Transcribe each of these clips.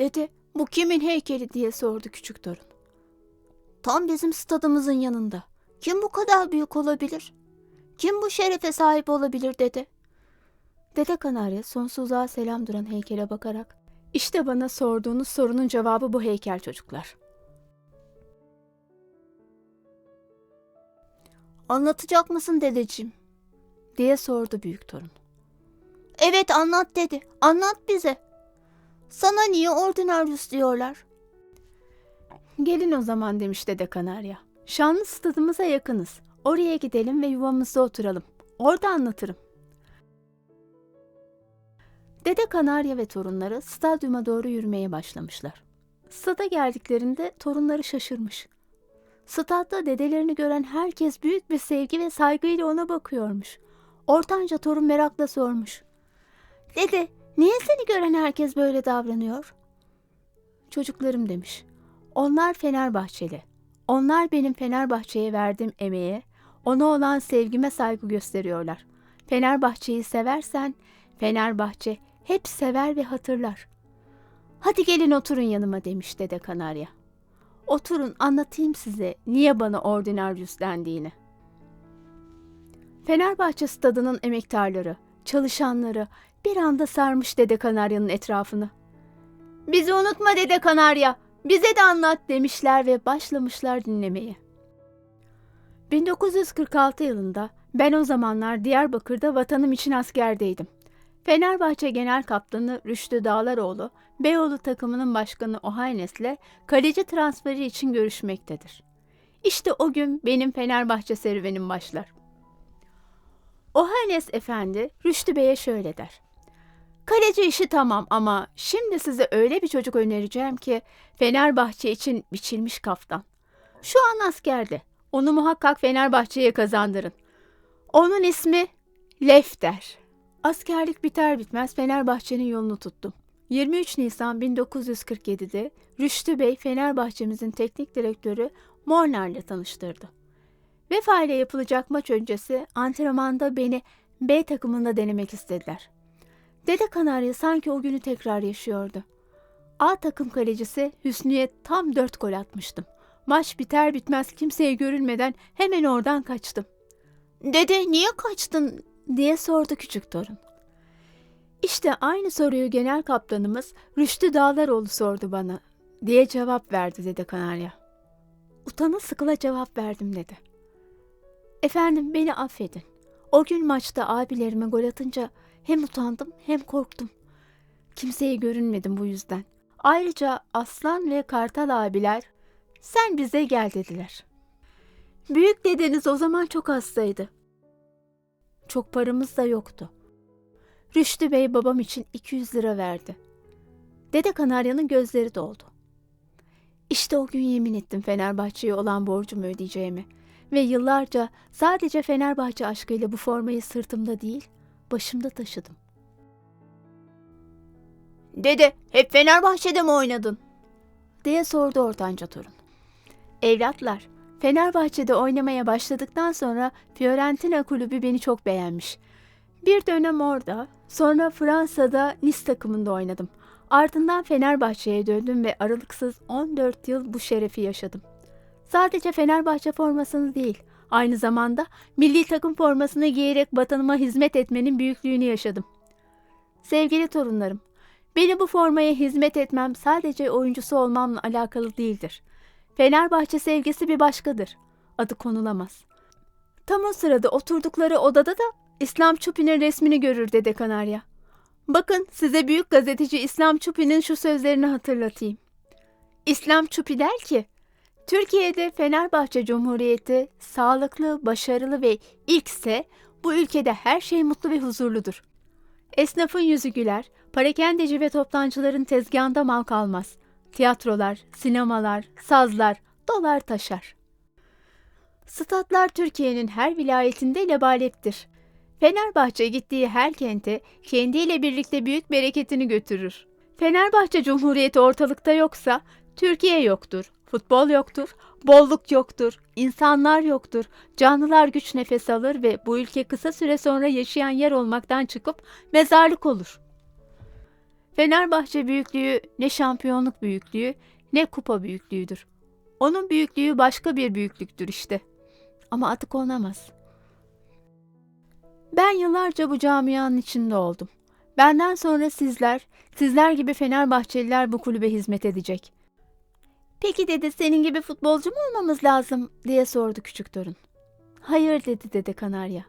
Dede, bu kimin heykeli diye sordu küçük torun. Tam bizim stadımızın yanında. Kim bu kadar büyük olabilir? Kim bu şerefe sahip olabilir dede? Dede Kanarya sonsuzluğa selam duran heykele bakarak işte bana sorduğunuz sorunun cevabı bu heykel çocuklar. Anlatacak mısın dedeciğim? diye sordu büyük torun. Evet anlat dedi. Anlat bize. Sana niye ordinarius diyorlar? Gelin o zaman demiş dede Kanarya. Şanlı stadımıza yakınız. Oraya gidelim ve yuvamızda oturalım. Orada anlatırım. Dede Kanarya ve torunları stadyuma doğru yürümeye başlamışlar. Stada geldiklerinde torunları şaşırmış. Stadda dedelerini gören herkes büyük bir sevgi ve saygıyla ona bakıyormuş. Ortanca torun merakla sormuş. Dede, niye seni gören herkes böyle davranıyor? Çocuklarım demiş. Onlar Fenerbahçeli. Onlar benim Fenerbahçe'ye verdiğim emeğe, ona olan sevgime saygı gösteriyorlar. Fenerbahçe'yi seversen, Fenerbahçe hep sever ve hatırlar. Hadi gelin oturun yanıma demiş Dede Kanarya. Oturun anlatayım size niye bana ordinarius dendiğini. Fenerbahçe stadının emektarları, çalışanları bir anda sarmış Dede Kanarya'nın etrafını. Bizi unutma Dede Kanarya, bize de anlat demişler ve başlamışlar dinlemeye. 1946 yılında ben o zamanlar Diyarbakır'da vatanım için askerdeydim. Fenerbahçe Genel Kaptanı Rüştü Dağlaroğlu, Beyoğlu takımının başkanı Ohaynes'le kaleci transferi için görüşmektedir. İşte o gün benim Fenerbahçe serüvenim başlar. Ohaynes Efendi Rüştü Bey'e şöyle der. Kaleci işi tamam ama şimdi size öyle bir çocuk önereceğim ki Fenerbahçe için biçilmiş kaftan. Şu an askerde. Onu muhakkak Fenerbahçe'ye kazandırın. Onun ismi Lefter. Askerlik biter bitmez Fenerbahçe'nin yolunu tuttum. 23 Nisan 1947'de Rüştü Bey Fenerbahçe'mizin teknik direktörü Molnar'la tanıştırdı. Vefa ile yapılacak maç öncesi antrenmanda beni B takımında denemek istediler. Dede Kanarya sanki o günü tekrar yaşıyordu. A takım kalecisi Hüsnü'ye tam dört gol atmıştım. Maç biter bitmez kimseye görülmeden hemen oradan kaçtım. Dede niye kaçtın diye sordu küçük torun. İşte aynı soruyu genel kaptanımız Rüştü Dağlaroğlu sordu bana diye cevap verdi Dede Kanarya. Utana sıkıla cevap verdim dedi. Efendim beni affedin. O gün maçta abilerime gol atınca hem utandım hem korktum. Kimseye görünmedim bu yüzden. Ayrıca Aslan ve Kartal abiler sen bize gel dediler. Büyük dedeniz o zaman çok hastaydı. Çok paramız da yoktu. Rüştü Bey babam için 200 lira verdi. Dede Kanarya'nın gözleri doldu. İşte o gün yemin ettim Fenerbahçe'ye olan borcumu ödeyeceğimi ve yıllarca sadece Fenerbahçe aşkıyla bu formayı sırtımda değil, başımda taşıdım. Dede, hep Fenerbahçe'de mi oynadın? diye sordu ortanca torun. Evlatlar, Fenerbahçe'de oynamaya başladıktan sonra Fiorentina kulübü beni çok beğenmiş. Bir dönem orada, sonra Fransa'da Nice takımında oynadım. Ardından Fenerbahçe'ye döndüm ve aralıksız 14 yıl bu şerefi yaşadım. Sadece Fenerbahçe formasını değil, aynı zamanda milli takım formasını giyerek vatanıma hizmet etmenin büyüklüğünü yaşadım. Sevgili torunlarım, beni bu formaya hizmet etmem sadece oyuncusu olmamla alakalı değildir. Fenerbahçe sevgisi bir başkadır. Adı konulamaz. Tam o sırada oturdukları odada da İslam Çupi'nin resmini görür Dede Kanarya. Bakın size büyük gazeteci İslam Çupi'nin şu sözlerini hatırlatayım. İslam Çupi der ki, Türkiye'de Fenerbahçe Cumhuriyeti sağlıklı, başarılı ve ilkse bu ülkede her şey mutlu ve huzurludur. Esnafın yüzü güler, parakendeci ve toptancıların tezgahında mal kalmaz. Tiyatrolar, sinemalar, sazlar dolar taşar. Statlar Türkiye'nin her vilayetinde lebaleptir. Fenerbahçe gittiği her kente kendiyle birlikte büyük bereketini götürür. Fenerbahçe Cumhuriyeti ortalıkta yoksa Türkiye yoktur, futbol yoktur, bolluk yoktur, insanlar yoktur, canlılar güç nefes alır ve bu ülke kısa süre sonra yaşayan yer olmaktan çıkıp mezarlık olur. Fenerbahçe büyüklüğü ne şampiyonluk büyüklüğü ne kupa büyüklüğüdür. Onun büyüklüğü başka bir büyüklüktür işte. Ama adı konamaz. Ben yıllarca bu camianın içinde oldum. Benden sonra sizler, sizler gibi Fenerbahçeliler bu kulübe hizmet edecek. Peki dedi senin gibi futbolcu mu olmamız lazım diye sordu küçük torun. Hayır dedi dede Kanarya.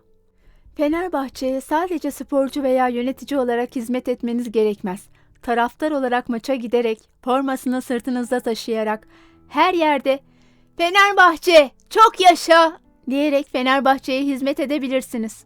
Fenerbahçe'ye sadece sporcu veya yönetici olarak hizmet etmeniz gerekmez. Taraftar olarak maça giderek, formasını sırtınızda taşıyarak, her yerde Fenerbahçe çok yaşa diyerek Fenerbahçe'ye hizmet edebilirsiniz.